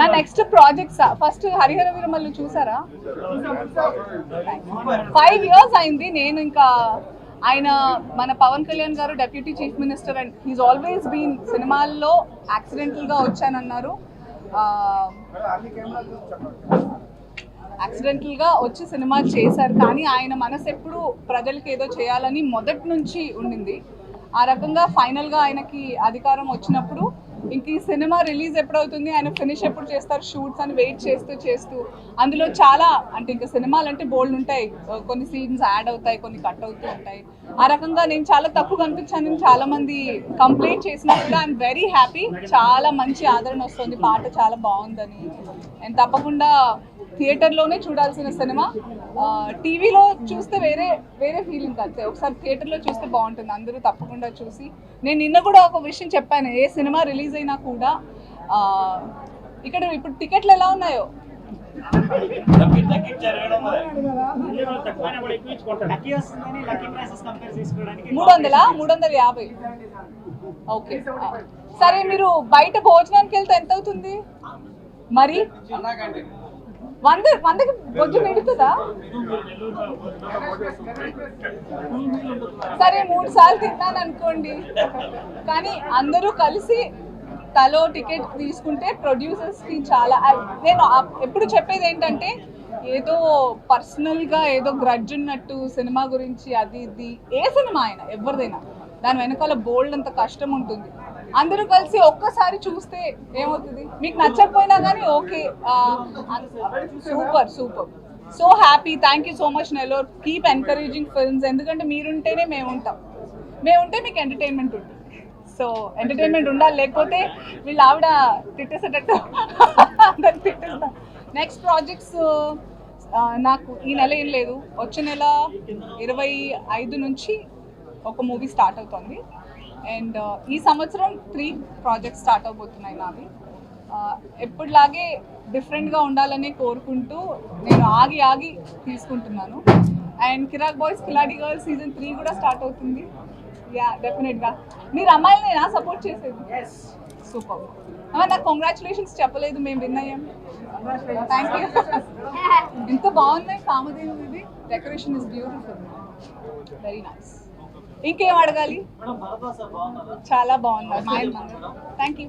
నా next projects first Harihara Veeramallu చూసారా? Five years అయింది. నేను ఇంకా ఆయన మన Pawan Kalyan garu deputy chief minister and he's always been సినిమాల్లో యాక్సిడెంటల్గా వచ్చానన్నారు. యాక్సిడెంటల్గా వచ్చి సినిమా చేశారు. కానీ ఆయన మనసు ఎప్పుడు ప్రజలకి ఏదో చేయాలని మొదటి నుంచి ఉండింది. ఆ రకంగా ఫైనల్గా ఆయనకి అధికారం వచ్చినప్పుడు ఇంక ఈ సినిమా రిలీజ్ ఎప్పుడవుతుంది? ఆయన ఫినిష్ ఎప్పుడు చేస్తారు? షూట్స్ అని వెయిట్ చేస్తూ చేస్తూ. అందులో చాలా అంటే ఇంకా సినిమాలు అంటే బోల్డ్ ఉంటాయి. కొన్ని సీన్స్ యాడ్ అవుతాయి కొన్ని కట్ అవుతూ ఉంటాయి. ఆ రకంగా నేను చాలా తప్పు కనిపించాను చాలా మంది కంప్లైంట్ చేసినా కూడా ఐఎమ్ వెరీ హ్యాపీ. చాలా మంచి ఆదరణ వస్తుంది. పాట చాలా బాగుందని. అండ్ తప్పకుండా థియేటర్లోనే చూడాల్సిన సినిమా. టీవీలో చూస్తే వేరే వేరే ఫీలింగ్ కలిసే ఒకసారి థియేటర్లో చూస్తే బాగుంటుంది. అందరూ తప్పకుండా చూసి. నేను నిన్న కూడా ఒక విషయం చెప్పాను. ఏ సినిమా రిలీజ్ అయినా కూడా ఆ, ఇక్కడ ఇప్పుడు టికెట్లు ఎలా ఉన్నాయో? మూడు వందల? మూడు వందల యాభై. ఓకే. సరే మీరు బయట భోజనానికి వెళ్తే ఎంత అవుతుంది? మరి? వంద వందకి భోజనం ఎడుతుందా సరే మూడు సార్లు తిన్నాను అనుకోండి. కానీ అందరూ కలిసి తలో టికెట్ తీసుకుంటే ప్రొడ్యూసర్స్కి చాలా నేను ఎప్పుడు చెప్పేది ఏంటంటే ఏదో పర్సనల్గా ఏదో గ్రడ్జ్ ఉన్నట్టు సినిమా గురించి అది ఇది ఏ సినిమా అయినా ఎవరిదైనా దాని వెనకాల బోల్డ్ అంత కష్టం ఉంటుంది. అందరూ కలిసి ఒక్కసారి చూస్తే ఏమవుతుంది? మీకు నచ్చకపోయినా కానీ okay super super. So happy thank you so much Nellore keep encouraging films ఎందుకంటే మీరుంటేనే మేము ఉంటాం మేము ఉంటే మీకు ఎంటర్టైన్మెంట్ ఉంటుంది. సో ఎంటర్టైన్మెంట్ ఉండాలి. లేకపోతే వీళ్ళు ఆవిడ తిట్టేసేటట్టు అందరు తిట్టేస్తా నెక్స్ట్ ప్రాజెక్ట్స్ నాకు ఈ నెల ఏం లేదు. వచ్చే నెల ఇరవై ఐదు నుంచి ఒక మూవీ స్టార్ట్ అవుతుంది. అండ్ ఈ సంవత్సరం త్రీ ప్రాజెక్ట్స్ స్టార్ట్ అవబోతున్నాయి నావి. Uh, ఎప్పుడులాగే డిఫరెంట్గా ఉండాలని కోరుకుంటూ నేను ఆగి ఆగి తీసుకుంటున్నాను. And Kiraak boys Khiladi girls season three కూడా స్టార్ట్ అవుతుంది. యా డెఫినెట్గా మీరు అమ్మాయిలనేనా సపోర్ట్ చేసేది. సూపర్ నాకు కంగ్రాచులేషన్స్ చెప్పలేదు మేము విన్ అయ్యాం. థ్యాంక్ యూ ఎంత బాగున్నాయి కామధేను ఇది. Decoration is beautiful very nice ఇంకేం అడగాలి? చాలా బాగున్నారు. మా thank you